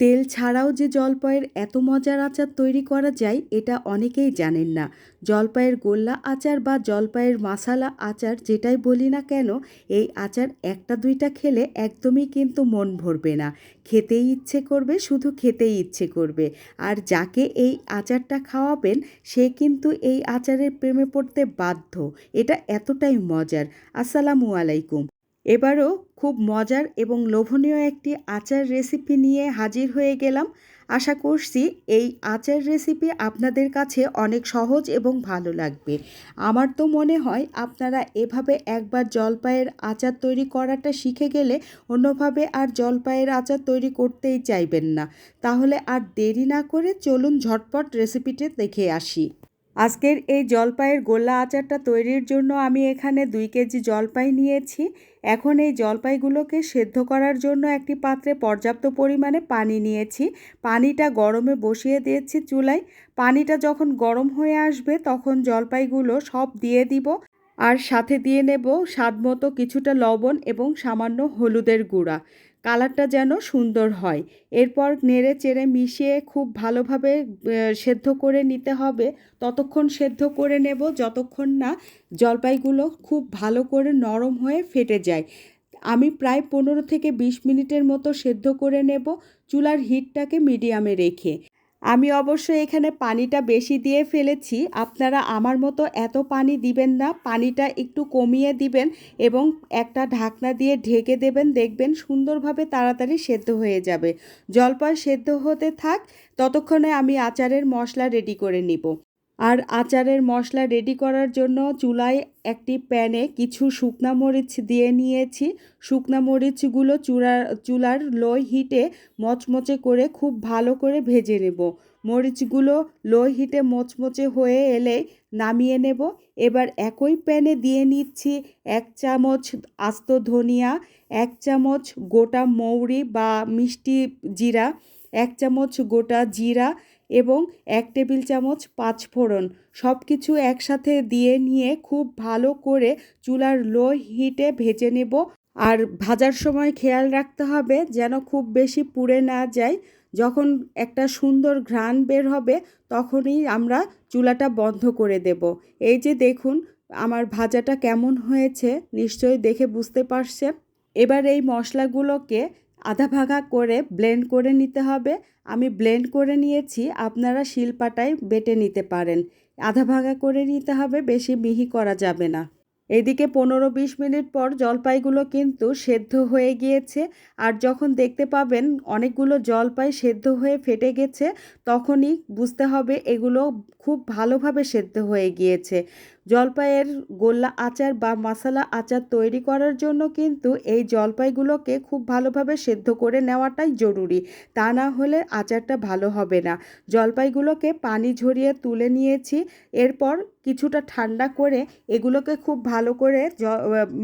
তেল ছাড়াও যে জলপাইয়ের এত মজার আচার তৈরি করা যায়, এটা অনেকেই জানেন না। জলপাইয়ের গোল্লা আচার বা জলপাইয়ের মাসালা আচার যেটাই বলি না কেন, এই আচার একটা দুইটা খেলে একদমই কিন্তু মন ভরবে না। খেতেই ইচ্ছে করবে, শুধু খেতেই ইচ্ছে করবে। আর যাকে এই আচারটা খাওয়াবেন, সে কিন্তু এই আচারের প্রেমে পড়তে বাধ্য। এটা এতটাই মজার। আসসালামু আলাইকুম। এবারও খুব মজার এবং লোভনীয় একটি আচার রেসিপি নিয়ে হাজির হয়ে গেলাম। আশা করছি এই আচার রেসিপি আপনাদের কাছে অনেক সহজ এবং ভালো লাগবে। আমার তো মনে হয় আপনারা এভাবে একবার জলপাইয়ের আচার তৈরি করাটা শিখে গেলে অন্যভাবে আর জলপাইয়ের আচার তৈরি করতেই চাইবেন না। তাহলে আর দেরি না করে চলুন ঝটপট রেসিপিটি দেখে আসি। আজকের এই জলপাইয়ের গোল্লা আচারটা তৈরির জন্য আমি এখানে দুই কেজি জলপাই নিয়েছি। এখন এই জলপাইগুলোকে সেদ্ধ করার জন্য একটি পাত্রে পর্যাপ্ত পরিমাণে পানি নিয়েছি। পানিটা গরমে বসিয়ে দিয়েছি চুলায়। পানিটা যখন গরম হয়ে আসবে তখন জলপাইগুলো সব দিয়ে দিব আর সাথে দিয়ে নেব স্বাদ কিছুটা লবণ এবং সামান্য হলুদের গুঁড়া। কালারটা যেন সুন্দর হয়। এরপর নেড়ে চেড়ে মিশিয়ে খুব ভালোভাবে সেদ্ধ করে নিতে হবে। ততক্ষণ সেদ্ধ করে নেব, যতক্ষণ না জলপাইগুলো খুব ভালো করে নরম হয়ে ফেটে যায়। আমি প্রায় পনেরো থেকে বিশ মিনিটের মতো সেদ্ধ করে নেব। চুলার হিটটাকে মিডিয়ামে রেখে। আমি অবশ্য এখানে পানিটা বেশি দিয়ে ফেলেছি। আপনারা আমার মতো এত পানি দিবেন না, পানিটা একটু কমিয়ে দিবেন এবং একটা ঢাকনা দিয়ে ঢেকে দেবেন, দেখবেন সুন্দরভাবে তাড়াতাড়ি সেদ্ধ হয়ে যাবে। জলপাই সেদ্ধ হতে থাক, ততক্ষণে আমি আচারের মশলা রেডি করে নিব। আর আচারের মশলা রেডি করার জন্য চুলায় একটি প্যানে কিছু শুকনা মরিচ দিয়ে নিয়েছি। শুকনা মরিচগুলো চূড়ার চুলার লো হিটে মচমচে করে খুব ভালো করে ভেজে নেব। মরিচগুলো লো হিটে মচমচে হয়ে এলে নামিয়ে নেব। এবার একই প্যানে দিয়ে নিচ্ছি এক চামচ আস্ত ধনিয়া, এক চামচ গোটা মৌরি বা মিষ্টি জিরা, এক চামচ গোটা জিরা এবং এক টেবিল চামচ পাঁচ ফোড়ন। সব কিছু একসাথে দিয়ে নিয়ে খুব ভালো করে চুলার লো হিটে ভেজে নেব। আর ভাজার সময় খেয়াল রাখতে হবে যেন খুব বেশি পুড়ে না যায়। যখন একটা সুন্দর ঘ্রাণ বের হবে, তখনই আমরা চুলাটা বন্ধ করে দেব। এই যে দেখুন, আমার ভাজাটা কেমন হয়েছে, নিশ্চয়ই দেখে বুঝতে পারছেন। এবার এই মশলাগুলোকে আধা ভাগা করে ব্লেন্ড করে নিতে হবে। আমি ব্লেন্ড করে নিয়েছি, আপনারা শিলপাটায় বেটে নিতে পারেন। আধা ভাগা করে নিতে হবে, বেশি মিহি করা যাবে না। এদিকে পনেরো বিশ মিনিট পর জলপাইগুলো কিন্তু সেদ্ধ হয়ে গিয়েছে। আর যখন দেখতে পাবেন অনেকগুলো জলপাই সেদ্ধ হয়ে ফেটে গেছে, তখনই বুঝতে হবে এগুলো খুব ভালোভাবে সেদ্ধ হয়ে গিয়েছে। জলপাইয়ের গোল্লা আচার বা মশলা আচার তৈরি করার জন্য কিন্তু এই জলপাইগুলোকে খুব ভালোভাবে সেদ্ধ করে নেওয়াটাই জরুরি। তা না হলে আচারটা ভালো হবে না। জলপাইগুলোকে পানি ঝরিয়ে তুলে নিয়েছি। এরপর কিছুটা ঠান্ডা করে এগুলোকে খুব ভালো করে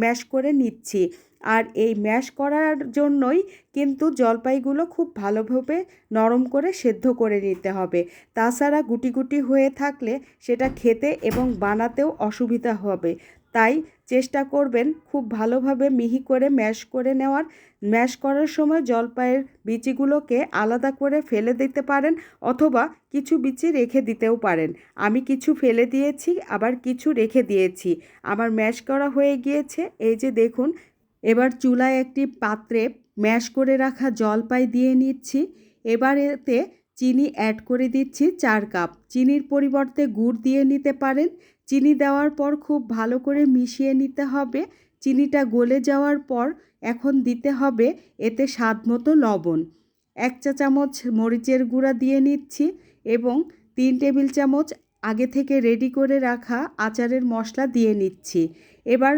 ম্যাশ করে নিচ্ছি। আর এই ম্যাশ করার জন্যই কিন্তু জলপাইগুলো খুব ভালোভাবে নরম করে সেদ্ধ করে নিতে হবে। তাছাড়া গুটি গুটি হয়ে থাকলে সেটা খেতে এবং বানাতেও অসুবিধা হবে। তাই চেষ্টা করবেন খুব ভালোভাবে মিহি করে ম্যাশ করে নেওয়ার। ম্যাশ করার সময় জলপাইয়ের বিচিগুলোকে আলাদা করে ফেলে দিতে পারেন অথবা কিছু বিচি রেখে দিতেও পারেন। আমি কিছু ফেলে দিয়েছি, আবার কিছু রেখে দিয়েছি। আমার ম্যাশ করা হয়ে গিয়েছে। এই যে দেখুন এবার চুলায় একটি পাত্রে ম্যাশ করে রাখা জলপাই দিয়ে নিচ্ছি। এবার এতে চিনি অ্যাড করে দিচ্ছি চার কাপ। চিনির পরিবর্তে গুড় দিয়ে নিতে পারেন। চিনি দেওয়ার পর খুব ভালো করে মিশিয়ে নিতে হবে। চিনিটা গলে যাওয়ার পর এখন দিতে হবে এতে স্বাদ মতো লবণ। এক চা চামচ মরিচের গুঁড়া দিয়ে নিচ্ছি এবং তিন টেবিল চামচ আগে থেকে রেডি করে রাখা আচারের মশলা দিয়ে নিচ্ছি। এবার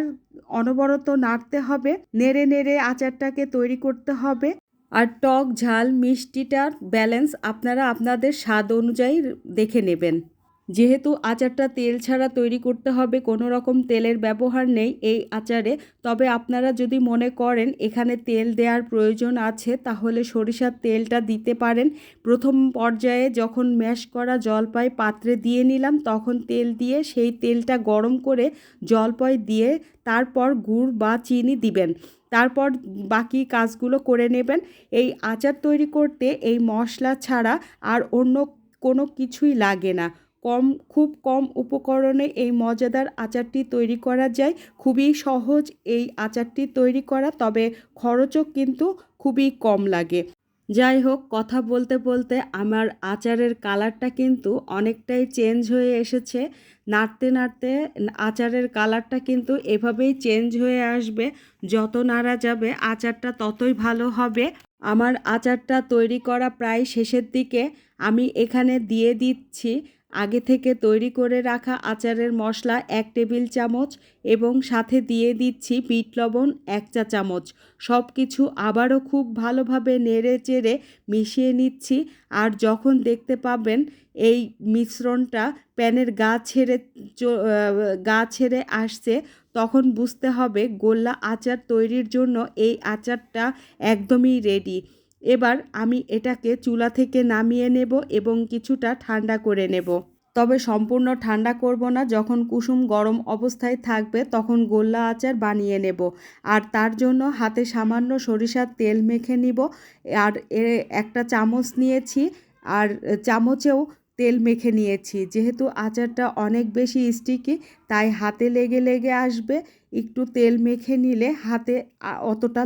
অনবরত নাড়তে হবে। নেড়ে নেড়ে আচারটাকে তৈরি করতে হবে। আর টক, ঝাল, মিষ্টিটার ব্যালেন্স আপনারা আপনাদের স্বাদ অনুযায়ী দেখে নেবেন। যেহেতু আচারটা তেল ছাড়া তৈরি করতে হবে, কোনো রকম তেলের ব্যবহার নেই এই আচারে। তবে আপনারা যদি মনে করেন এখানে তেল দেওয়ার প্রয়োজন আছে, তাহলে সরিষার তেলটা দিতে পারেন। প্রথম পর্যায়ে যখন ম্যাশ করা জলপাই পাত্রে দিয়ে নিলাম, তখন তেল দিয়ে সেই তেলটা গরম করে জলপাই দিয়ে তারপর গুড় বা চিনি দিবেন। তারপর বাকি কাজগুলো করে নেবেন। এই আচার তৈরি করতে এই মশলা ছাড়া আর অন্য কোনো কিছুই লাগে না। কম, খুব কম উপকরণে এই মজাদার আচারটি তৈরি করা যায়। খুবই সহজ এই আচারটি তৈরি করা, তবে খরচও কিন্তু খুবই কম লাগে। যাই হোক, কথা বলতে বলতে আমার আচারের কালারটা কিন্তু অনেকটাই চেঞ্জ হয়ে এসেছে। নাড়তে নাড়তে আচারের কালারটা কিন্তু এভাবেই চেঞ্জ হয়ে আসবে। যত নাড়া যাবে, আচারটা ততই ভালো হবে। আমার আচারটা তৈরি করা প্রায় শেষের দিকে আমি এখানে দিয়ে দিচ্ছি। আগে থেকে তৈরি করে রাখা আচারের মশলা এক টেবিল চামচ এবং সাথে দিয়ে দিচ্ছি বিট লবণ এক চা চামচ। সব কিছু আবারও খুব ভালোভাবে নেড়ে চেড়ে মিশিয়ে নিচ্ছি আর যখন দেখতে পাবেন এই মিশ্রণটা প্যানের গা ছেড়ে গা ছেড়ে আসছে, তখন বুঝতে হবে গোল্লা আচার তৈরির জন্য এই আচারটা একদমই রেডি এবার আমি এটাকে চুলা থেকে নামিয়ে নেব এবং কিছুটা ঠান্ডা করে নেব। তবে সম্পূর্ণ ঠান্ডা করব না, যখন কুসুম গরম অবস্থায় থাকবে তখন গোল্লা আচার বানিয়ে নেব। আর তার জন্য হাতে সামান্য সরিষার তেল মেখে নিব। আর একটা চামচ নিয়েছি, আর চামচেও তেল মেখে নিয়েছি। যেহেতু আচারটা অনেক বেশি স্টিকি তাই হাতে লেগে লেগে আসবে। একটু তেল মেখে নিলে হাতে অতটা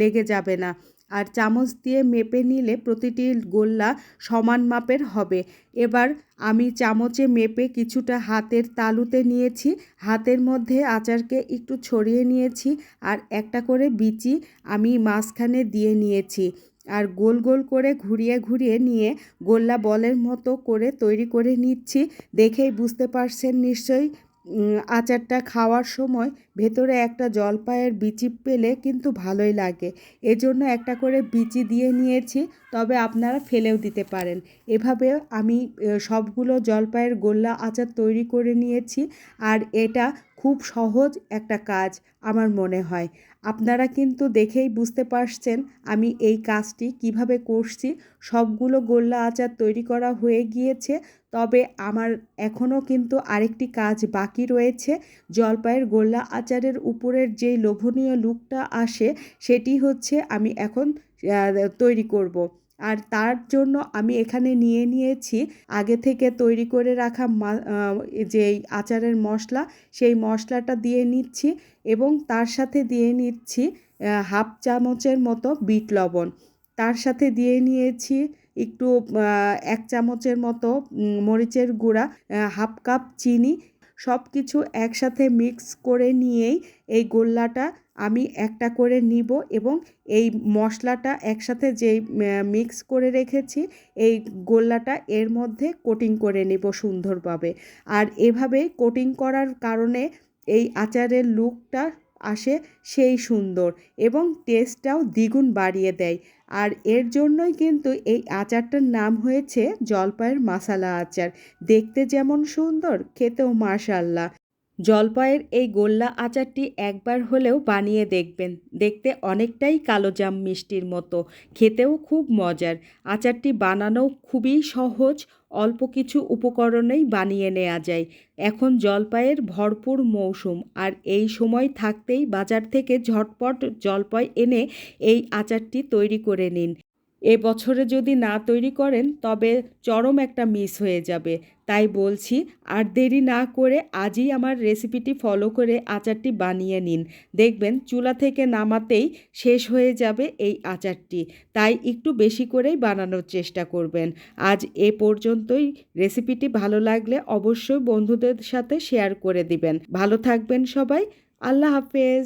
লেগে যাবে না। আর চামচ দিয়ে মেপে নিলে প্রতিটি গোল্লা সমান মাপের হবে। এবার আমি চামচে মেপে কিছুটা হাতের তালুতে নিয়েছি। হাতের মধ্যে আচারকে একটু ছড়িয়ে নিয়েছি আর একটা করে বিচি আমি মাঝখানে দিয়ে নিয়েছি আর গোল গোল করে ঘুরিয়ে ঘুরিয়ে নিয়ে গোল্লা বলের মতো করে তৈরি করে নিচ্ছি। দেখেই বুঝতে পারছেন নিশ্চয়ই আচারটা খাওয়ার সময় ভেতরে একটা জলপায়ের বিচি পেলে কিন্তু ভালোই লাগে। এজন্য একটা করে বিচি দিয়ে নিয়েছি, তবে আপনারা ফেলেও দিতে পারেন। এভাবে আমি সবগুলো জলপায়ের গোল্লা আচার তৈরি করে নিয়েছি, আর এটা খুব সহজ একটা কাজ আমার মনে হয়। আপনারা কিন্তু দেখেই বুঝতে পারছেন আমি এই কাজটি কীভাবে করছি। সবগুলো গোল্লা আচার তৈরি করা হয়ে গিয়েছে, তবে আমার এখনও কিন্তু আরেকটি কাজ বাকি রয়েছে। জলপাইয়ের গোল্লা আচারের উপরের যেই লোভনীয় লুকটা আসে, সেটি হচ্ছে আমি এখন তৈরি করব। আর তার জন্য আমি এখানে নিয়ে নিয়েছি আগে থেকে তৈরি করে রাখা যে আচারের মশলা, সেই মশলাটা দিয়ে নিচ্ছি এবং তার সাথে দিয়ে নিচ্ছি হাফ চামচের মতো বিট লবণ। তার সাথে দিয়ে নিয়েছি একটু এক চামচের মতো মরিচের গুঁড়া হাফ কাপ চিনি সব কিছু একসাথে মিক্স করে নিয়েই এই গোল্লাটা আমি একটা করে নিব এবং এই মশলাটা একসাথে যে মিক্স করে রেখেছি, এই গোল্লাটা এর মধ্যে কোটিং করে নেব সুন্দরভাবে। আর এভাবে কোটিং করার কারণে এই আচারের লুকটা আসে সেই সুন্দর এবং টেস্টটাও দ্বিগুণ বাড়িয়ে দেয়। আর এর জন্যই কিন্তু এই আচারটার নাম হয়েছে জলপাইয়ের মশালা আচার। দেখতে যেমন সুন্দর, খেতেও মাশাল্লাহ। জলপাইয়ের এই গোল্লা আচারটি একবার হলেও বানিয়ে দেখবেন। দেখতে অনেকটাই কালোজাম মিষ্টির মতো, খেতেও খুব মজার। আচারটি বানানো খুবই সহজ অল্প কিছু উপকরণেই বানিয়ে নেওয়া যায়। এখন জলপাইয়ের ভরপুর মৌসুম, আর এই সময় থাকতেই বাজার থেকে ঝটপট জলপাই এনে এই আচারটি তৈরি করে নিন। এ বছরে যদি না তৈরি করেন, তবে চরম একটা মিস হয়ে যাবে। তাই বলছি, আর দেরি না করে আজই আমার রেসিপিটি ফলো করে আচারটি বানিয়ে নিন। দেখবেন চুলা থেকে নামাতেই শেষ হয়ে যাবে এই আচারটি। তাই একটু বেশি করেই বানানোর চেষ্টা করবেন। আজ এ পর্যন্তই। রেসিপিটি ভালো লাগলে অবশ্যই বন্ধুদের সাথে শেয়ার করে দিবেন। ভালো থাকবেন সবাই। আল্লাহ হাফেজ।